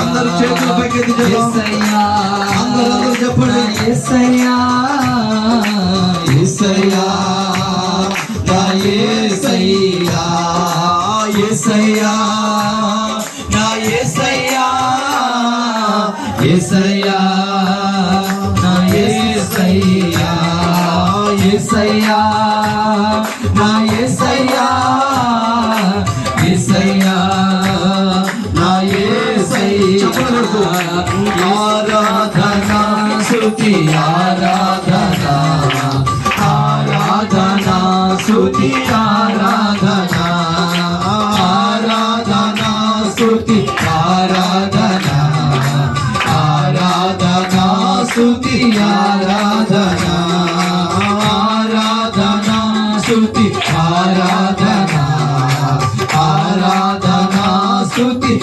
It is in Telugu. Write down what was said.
అందరూ చేతులు. యేసయ్యా అందరూ చెప్పండి. యేసయ్యా యేసయ్యా నా యేసయ్యా యేసయ్యా నా యేసయ్యా యేసయ్యా నా యేసయ్యా ఆరాధన స్తుతి ఆరాధనా ఆరాధన స్తుతి ఆరాధనా ఆరాధన స్తుతి ఆరాధనా ఆరాధన స్తుతి ఆరాధనా ఆరాధన స్తుతి ఆరాధనా ఆరాధన స్తుతి